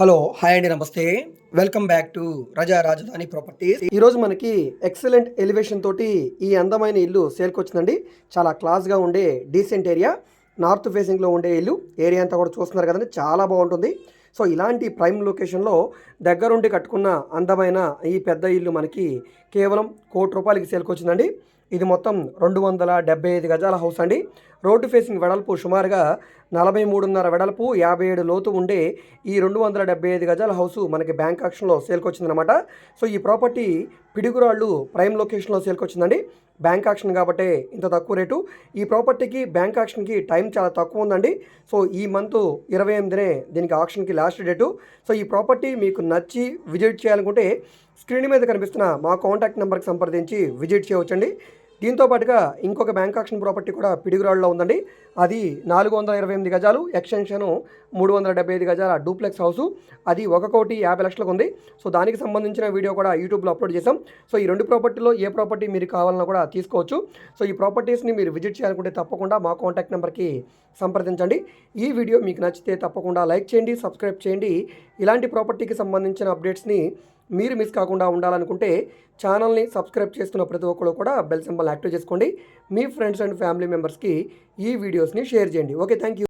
Hello hi అండి నమస్తే. Welcome back to రజా రాజధాని ప్రాపర్టీస్ ఈరోజు మనకి ఎక్సలెంట్ ఎలివేషన్ తోటి ఈ అందమైన ఇల్లు సేల్కి వచ్చిందండి. చాలా క్లాస్గా ఉండే డీసెంట్ ఏరియా నార్త్ ఫేసింగ్లో ఉండే ఇల్లు ఏరియా అంతా కూడా చూస్తున్నారు కదండి. చాలా బాగుంటుంది. సో ఇలాంటి ప్రైమ్ లొకేషన్లో దగ్గరుండి కట్టుకున్న అందమైన ఈ పెద్ద ఇల్లు మనకి కేవలం కోటి రూపాయలకి సేల్కొచ్చిందండి ఇది మొత్తం రెండు వందల డెబ్బై ఐదు గజాల హౌస్ అండి. రోడ్డు ఫేసింగ్ వెడల్పు సుమారుగా నలభై మూడున్నర వెడల్పు యాభై ఏడు లోతు ఉండే ఈ రెండు వందల డెబ్బై ఐదు గజాల హౌస్ మనకి బ్యాంక్ ఆక్షన్లో సేల్కొచ్చిందనమాట సో ఈ ప్రాపర్టీ పిడుగురాళ్ళు ప్రైమ్ లొకేషన్లో సేల్కొచ్చిందండి బ్యాంక్ ఆక్షన్ కాబట్టి ఇంత తక్కువ రేటు. ఈ ప్రాపర్టీకి బ్యాంక్ ఆక్షన్కి టైం చాలా తక్కువ ఉందండి. సో ఈ మంత్ ఇరవై ఎనిమిదినే దీనికి ఆక్షన్కి లాస్ట్ డేటు. సో ఈ ప్రాపర్టీ మీకు నచ్చి విజిట్ చేయాలనుకుంటే స్క్రీన్ మీద కనిపిస్తున్న మా కాంటాక్ట్ నెంబర్కి సంప్రదించి విజిట్ చేయవచ్చండి. దీంతో పాటుగా ఇంకొక బ్యాంక్ ఆక్షన్ ప్రాపర్టీ కూడా పిడుగురాళ్ళలో ఉందండి. అది నాలుగు వందల ఇరవై ఎనిమిది గజాలు ఎక్స్టెన్షన్ మూడు వందల డెబ్బై ఐదు గజాల డూప్లెక్స్ హౌస్. అది ఒక కోటి యాభై లక్షలకు ఉంది. సో దానికి సంబంధించిన వీడియో కూడా యూట్యూబ్లో అప్లోడ్ చేశాం. సో ఈ రెండు ప్రాపర్టీలో ఏ ప్రాపర్టీ మీరు కావాలన్నా కూడా తీసుకోవచ్చు. సో ఈ ప్రాపర్టీస్ని మీరు విజిట్ చేయాలనుకుంటే తప్పకుండా మా కాంటాక్ట్ నెంబర్కి సంప్రదించండి. ఈ వీడియో మీకు నచ్చితే తప్పకుండా లైక్ చేయండి సబ్స్క్రైబ్ చేయండి. ఇలాంటి ప్రాపర్టీకి సంబంధించిన అప్డేట్స్ని మీరు మిస్ కాకుండా ఉండాలనుకుంటే ఛానల్ని సబ్స్క్రైబ్ చేస్తున్న ప్రతి ఒక్కరు కూడా బెల్ సింబల్ యాక్టివ్ చేసుకోండి. మీ ఫ్రెండ్స్ అండ్ ఫ్యామిలీ మెంబర్స్కి ఈ వీడియోస్ని షేర్ చేయండి. Okay thank you